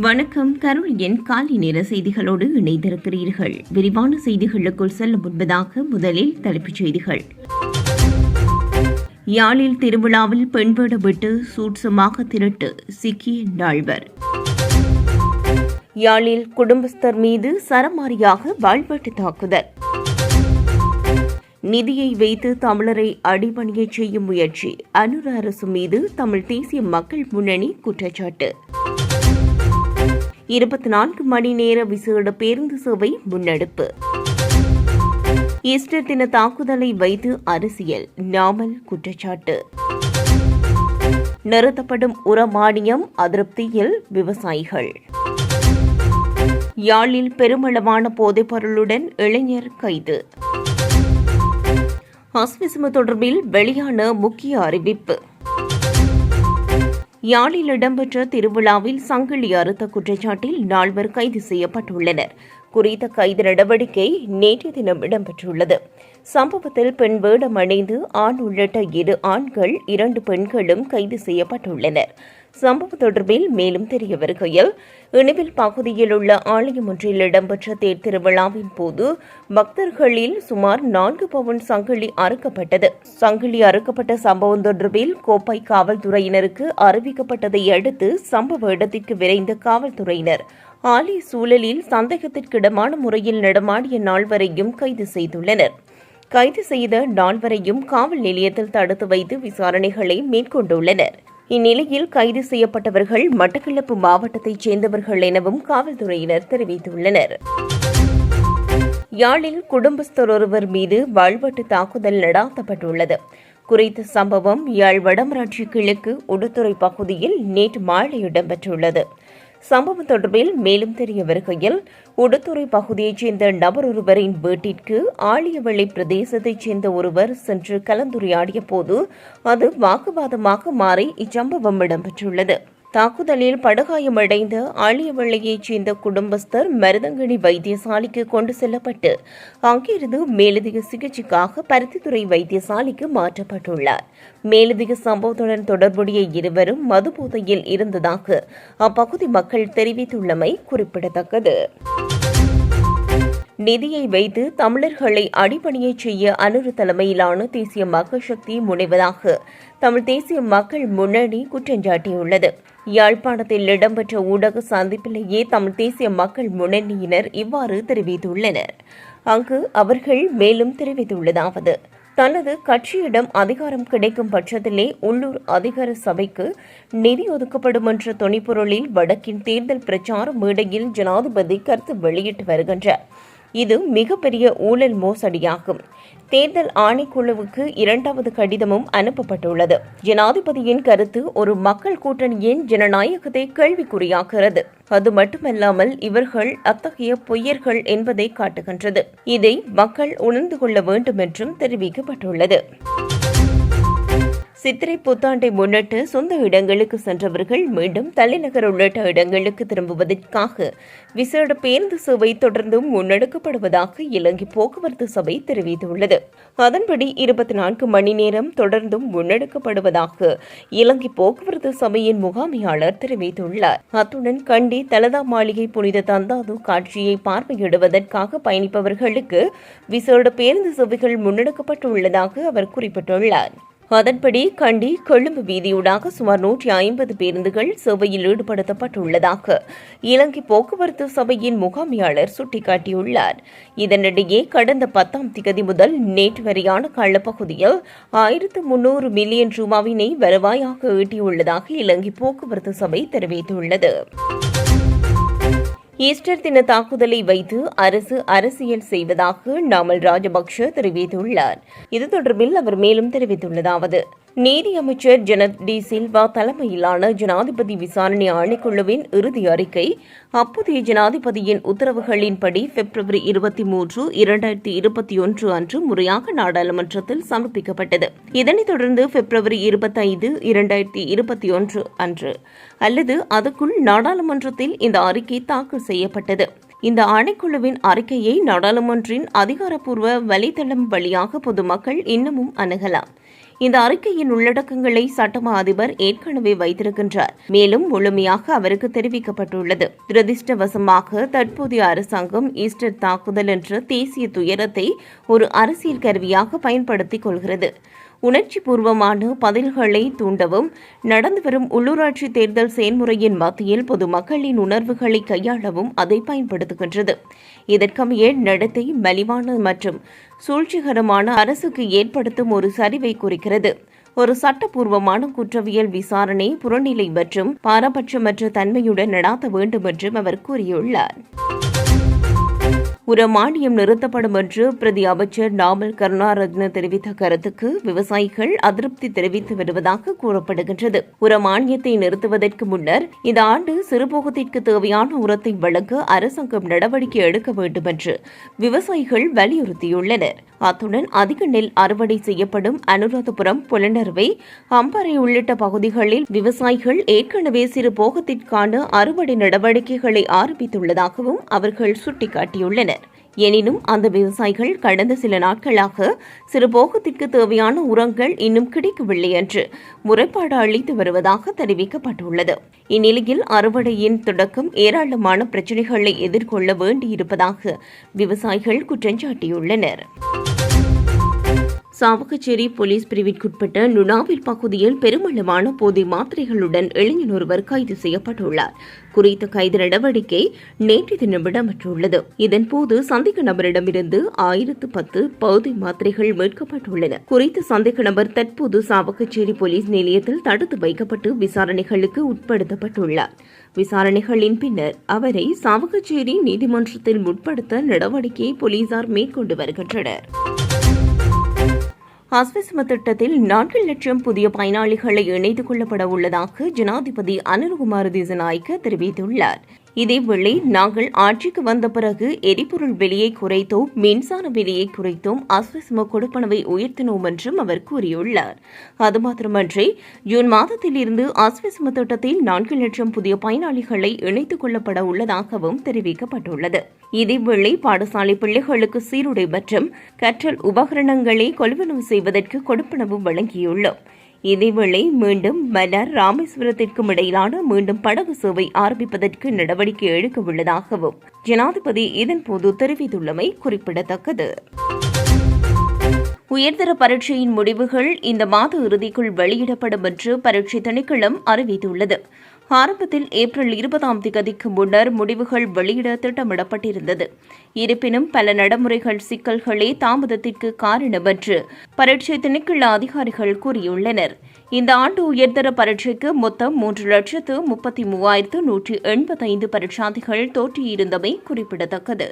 வணக்கம். கருள் என் காலை நேர செய்திகளோடு இணைந்திருக்கிறீர்கள். விரிவான செய்திகளுக்குள் செல்ல முன்பதாக முதலில் தலைப்புச் செய்திகள். யாழில் திருவிழாவில் பெண்வேட விட்டு சூட்சமாக திருட்டு சிக்கிய நால்வர். யாழில் குடும்பஸ்தர் மீது சரமாரியாக வாழ்வெட்டு தாக்குதல். நிதியை வைத்து தமிழரை அடிபணியச் செய்யும் முயற்சி அனுர அரசு மீது தமிழ் தேசிய மக்கள் முன்னணி குற்றச்சாட்டு. இருபத்தி நான்கு மணி நேர விசேட பேருந்து சேவை முன்னெடுப்பு. ஈஸ்டர் தின தாக்குதலை வைத்து அரசியல் நாமல் குற்றச்சாட்டு. நிறுத்தப்படும் உர மானியம் அதிருப்தியில் விவசாயிகள். யாழில் பெருமளவான போதைப்பொருளுடன் இளைஞர் கைது. ஆஸ்மிசம தொடர்பில் வெளியான முக்கிய அறிவிப்பு. யாழில் இடம்பெற்ற திருவிழாவில் சங்கிலி அறுத்த குற்றச்சாட்டில் நால்வர் கைது செய்யப்பட்டுள்ளனர். குறித்த கைது நடவடிக்கை நேற்று தினம் இடம்பெற்றுள்ளது. சம்பவத்தில் பெண் வேடம் அணிந்து ஆண் உள்ளிட்ட இரு ஆண்கள் இரண்டு பெண்களும் கைது செய்யப்பட்டுள்ளனர். சம்பவம் தொடர்பில் மேலும் தெரிய வருகையில் இணைவில் பகுதியில் உள்ள ஆலயம் ஒன்றில் இடம்பெற்ற தேர் திருவிழாவின் போது பக்தர்களில் சுமார் நான்கு பவுன் சங்கிலி அறுக்கப்பட்டது. சங்கிலி அறுக்கப்பட்ட சம்பவம் தொடர்பில் கோப்பை காவல்துறையினருக்கு அறிவிக்கப்பட்டதை அடுத்து சம்பவ இடத்திற்கு விரைந்த காவல்துறையினர் ஆலய சூழலில் சந்தேகத்திற்கிடமான முறையில் நடமாடிய நால்வரையும் கைது செய்துள்ளனர். கைது செய்த நால்வரையும் காவல் நிலையத்தில் தடுத்து வைத்து விசாரணைகளை மேற்கொண்டுள்ளனர். இந்நிலையில் கைது செய்யப்பட்டவர்கள் மட்டக்களப்பு மாவட்டத்தைச் சேர்ந்தவர்கள் எனவும் காவல்துறையினர் தெரிவித்துள்ளனர். யாழில் குடும்பஸ்தர் ஒருவர் மீது வாழ்வட்டு தாக்குதல் நடாத்தப்பட்டுள்ளது. குறித்த சம்பவம் யாழ் வடமராட்சி கிழக்கு உடுத்துறை பகுதியில் நேற்று மாலை இடம்பெற்றுள்ளது. சம்பவம் தொடர்பில் மேலும் தெரிய வருகையில் உடுத்துறை பகுதியைச் சேர்ந்த நபர் ஒருவரின் வீட்டிற்கு ஆழியவள்ளி பிரதேசத்தைச் சேர்ந்த ஒருவர் சென்று கலந்துரையாடிய போது அது வாக்குவாதமாக மாறி இச்சம்பவம் இடம்பெற்றுள்ளது. தாக்குதலில் படுகாயமடைந்த ஆழியவள்ளியைச் சேர்ந்த குடும்பஸ்தர் மருதங்கணி வைத்தியசாலைக்கு கொண்டு செல்லப்பட்டு அங்கிருந்து மேலதிக சிகிச்சைக்காக பருத்தித்துறை வைத்தியசாலைக்கு மாற்றப்பட்டுள்ளார். மேலதிக சம்பவத்துடன் தொடர்புடைய இருவரும் மதுபோதையில் இருந்ததாக அப்பகுதி மக்கள் தெரிவித்துள்ளமை குறிப்பிடத்தக்கது. நிதியை வைத்து தமிழர்களை அடிபணியச் செய்ய அனுரு தலைமையிலான தேசிய மக்கள் சக்தி முனைவதாக தமிழ் தேசிய மக்கள் முன்னணி குற்றஞ்சாட்டியுள்ளது யாழ்ப்பாணத்தில் இடம்பெற்ற ஊடக சந்திப்பிலேயே தமிழ் தேசிய மக்கள் முன்னணியினர் இவ்வாறு தெரிவித்துள்ளனர். அங்கு அவர்கள் மேலும் தெரிவித்துள்ளதாவது தனது கட்சியிடம் அதிகாரம் கிடைக்கும் பட்சத்திலே உள்ளூர் அதிகார சபைக்கு நிதி ஒதுக்கப்படும் என்ற துணிப்பொருளில் வடக்கின் தேர்தல் பிரச்சார மேடையில் ஜனாதிபதி கருத்து வெளியிட்டு வருகின்றார். இது மிகப்பெரிய ஊழல் மோசடியாகும். தேர்தல் ஆணைக்குழுவுக்கு இரண்டாவது கடிதமும் அனுப்பப்பட்டுள்ளது. ஜனாதிபதியின் கருத்து ஒரு மக்கள் கூட்டணியின் ஜனநாயகத்தை கேள்விக்குறியாகிறது அது மட்டுமல்லாமல் இவர்கள் அத்தகைய பொய்யர்கள் என்பதை காட்டுகின்றது. இதை மக்கள் உணர்ந்து கொள்ள வேண்டும் என்றும் தெரிவிக்கப்பட்டுள்ளது. சித்திரை புத்தாண்டை முன்னிட்டு சொந்த இடங்களுக்கு சென்றவர்கள் மீண்டும் தலைநகர் உள்ளிட்ட இடங்களுக்கு திரும்புவதற்காக விசேட பேருந்து சேவை தொடர்ந்தும் முன்னெடுக்கப்படுவதாக இலங்கை போக்குவரத்து சபை தெரிவித்துள்ளது. அதன்படி இருபத்தி நான்கு மணி நேரம் தொடர்ந்தும் முன்னெடுக்கப்படுவதாக இலங்கை போக்குவரத்து சபையின் முகாமையாளர் தெரிவித்துள்ளார். அத்துடன் கண்டி தலதா மாளிகை புனித தந்தாது காட்சியை பார்வையிடுவதற்காக பயணிப்பவர்களுக்கு விசேட பேருந்து சேவைகள் முன்னெடுக்கப்பட்டுள்ளதாக அவர் குறிப்பிட்டுள்ளார். அதன்படி கண்டி கொழும்பு வீதியூடாக சுமார் நூற்றி ஐம்பது பேருந்துகள் சேவையில் ஈடுபடுத்தப்பட்டுள்ளதாக இலங்கை போக்குவரத்து சபையின் முகாமையாளர் சுட்டிக்காட்டியுள்ளார். இதனிடையே கடந்த பத்தாம் திகதி முதல் நேற்று வரையான கள்ளப்பகுதியில் ஆயிரத்து முன்னூறு மில்லியன் ரூபாவினை வருவாயாக ஈட்டியுள்ளதாக இலங்கை போக்குவரத்து சபை தெரிவித்துள்ளது. ஈஸ்டர் தின தாக்குதலை வைத்து அரசு அரசியல் செய்வதாக நாமல் ராஜபக்ஷ தெரிவித்துள்ளார். இது தொடர்பில் அவர் மேலும் தெரிவித்துள்ளதாவது. நீதி அமைச்சர் ஜனத் டி சில்வா தலைமையிலான ஜனாதிபதி விசாரணை ஆணைக்குழுவின் இறுதி அறிக்கை அப்போதைய ஜனாதிபதியின் உத்தரவுகளின்படி பிப்ரவரி இருபத்தி மூன்று இரண்டாயிரத்தி இருபத்தி ஒன்று அன்று முறையாக நாடாளுமன்றத்தில் சமர்ப்பிக்கப்பட்டது. இதனைத் தொடர்ந்து பிப்ரவரி இருபத்தைந்து இரண்டாயிரத்தி இருபத்தி ஒன்று அன்று அல்லது அதுக்குள் நாடாளுமன்றத்தில் இந்த அறிக்கை தாக்கல் செய்யப்பட்டது. இந்த ஆணைக்குழுவின் அறிக்கையை நாடாளுமன்றின் அதிகாரப்பூர்வ வலைதளம் வழியாக பொதுமக்கள் இன்னமும் அணுகலாம். இந்த அறிக்கையின் உள்ளடக்கங்களை சட்டமா அதிபர் ஏற்கனவே வைத்திருக்கின்றார். மேலும் முழுமையாக அவருக்கு தெரிவிக்கப்பட்டுள்ளது. துரதிருஷ்டவசமாக தற்போதைய அரசாங்கம் ஈஸ்டர் தாக்குதல் என்ற தேசிய துயரத்தை ஒரு அரசியல் கருவியாக பயன்படுத்திக் கொள்கிறது. உணர்ச்சி பூர்வமான பதில்களை தூண்டவும் நடந்து வரும் உள்ளூராட்சி தேர்தல் செயல்முறையின் மத்தியில் பொதுமக்களின் உணர்வுகளை கையாளவும் அதை பயன்படுத்துகின்றது. இதற்கமைய நடத்தை மலிவான மற்றும் சூழ்ச்சிகரமான அரசுக்கு ஏற்படுத்தும் ஒரு சரிவை குறிக்கிறது. ஒரு சட்டப்பூர்வமான குற்றவியல் விசாரணை புறநிலை மற்றும் பாரபட்சமற்ற தன்மையுடன் நடாத்த வேண்டும் என்றும் அவர் கூறியுள்ளார். உர மானியம் நிறுத்தப்படும் என்று பிரதி அமைச்சர் நாமல் கருணாரத்ன தெரிவித்த கருத்துக்கு விவசாயிகள் அதிருப்தி தெரிவித்து வருவதாக கூறப்படுகின்றது. உர மானியத்தை நிறுத்துவதற்கு முன்னர் இந்த ஆண்டு சிறுபோகத்திற்கு தேவையான உரத்தை வழங்க அரசாங்கம் நடவடிக்கை எடுக்க வேண்டும் என்று விவசாயிகள் வலியுறுத்தியுள்ளனர். அத்துடன் அதிக நெல் அறுவடை செய்யப்படும் அனுராதபுரம் புலனறுவை அம்பாறை உள்ளிட்ட பகுதிகளில் விவசாயிகள் ஏற்கனவே சிறு போகத்திற்கான அறுவடை நடவடிக்கைகளை ஆரம்பித்துள்ளதாகவும் அவர்கள் சுட்டிக்காட்டியுள்ளனர். எனினும் அந்த விவசாயிகள் கடந்த சில நாட்களாக சிறு போகத்திற்கு தேவையான உரங்கள் இன்னும் கிடைக்கவில்லை என்று முறைப்பாடு அளித்து வருவதாக தெரிவிக்கப்பட்டுள்ளது. இந்நிலையில் அறுவடையின் தொடக்கம் ஏராளமான பிரச்சினைகளை எதிர்கொள்ள வேண்டியிருப்பதாக விவசாயிகள் குற்றஞ்சாட்டியுள்ளனர் சாவகச்சேரி போலீஸ் பிரிவிற்குட்பட்ட நுணாவில் பகுதியில் பெருமளவான போதை மாத்திரைகளுடன் இளைஞர் ஒருவர் கைது செய்யப்பட்டுள்ளார். குறித்த கைது நடவடிக்கை நேற்று தினம் இடம்பெற்றுள்ளது. இதன்போது சந்தேக நபரிடமிருந்து ஆயிரத்து பத்து போதை மாத்திரைகள் மீட்கப்பட்டுள்ளன. குறித்த சந்தேக நபர் தற்போது சாவகச்சேரி போலீஸ் நிலையத்தில் தடுத்து வைக்கப்பட்டு விசாரணைகளுக்கு உட்படுத்தப்பட்டுள்ளார். விசாரணைகளின் பின்னர் அவரை சாவகச்சேரி நீதிமன்றத்தில் முற்படுத்த நடவடிக்கையை போலீசார் மேற்கொண்டு வருகின்றனர். ஆஸ்வசம திட்டத்தில் நான்கு லட்சம் புதிய பயனாளிகளை இணைத்துக் கொள்ளப்பட உள்ளதாக ஜனாதிபதி அனில்குமார் திசநாயக்க தெரிவித்துள்ளார். இதேவேளை நாங்கள் ஆட்சிக்கு வந்த பிறகு எரிபொருள் விலையை குறைத்தோம் மின்சார விலையை குறைத்தோம் அஸ்வசம கொடுப்பனவை உயர்த்தினோம் என்றும் அவர் கூறியுள்ளார். அது மாத்திரமன்றி ஜூன் மாதத்தில் இருந்து அஸ்வசம திட்டத்தில் நான்கு லட்சம் புதிய பயனாளிகளை இணைத்துக் கொள்ளப்பட உள்ளதாகவும் தெரிவிக்கப்பட்டுள்ளது. இதேவேளை பாடசாலை பிள்ளைகளுக்கு சீருடை மற்றும் கற்றல் உபகரணங்களை கொள்வனவு செய்வதற்கு கொடுப்பனவு வழங்கியுள்ளோம். இதேவேளை மீண்டும் மன்னார் ராமேஸ்வரத்திற்கும் இடையிலான மீண்டும் படகு சேவை ஆரம்பிப்பதற்கு நடவடிக்கை எடுக்க உள்ளதாகவும் ஜனாதிபதி இதன்போது தெரிவித்துள்ளமை குறிப்பிடத்தக்கது. உயர்தர பரீட்சையின் முடிவுகள் இந்த மாத இறுதிக்குள் வெளியிடப்படும் என்று பரீட்சை திணைக்களம் அறிவித்துள்ளது. ஆரம்பத்தில் ஏப்ரல் இருபதாம் திகதிக்கு முன்னர் முடிவுகள் வெளியிட திட்டமிடப்பட்டிருந்தது. இருப்பினும் பல நடைமுறைகள் சிக்கல்களே தாமதத்திற்கு காரணம் என்று பரீட்சை திணைக்கள அதிகாரிகள் கூறியுள்ளனர். இந்த ஆண்டு உயர்தர பரீட்சைக்கு மொத்தம் மூன்று லட்சத்து முப்பத்தி மூவாயிரத்து நூற்றி எண்பத்தைந்து பரீட்சார்த்திகள் தோற்றியிருந்தமை குறிப்பிடத்தக்கது.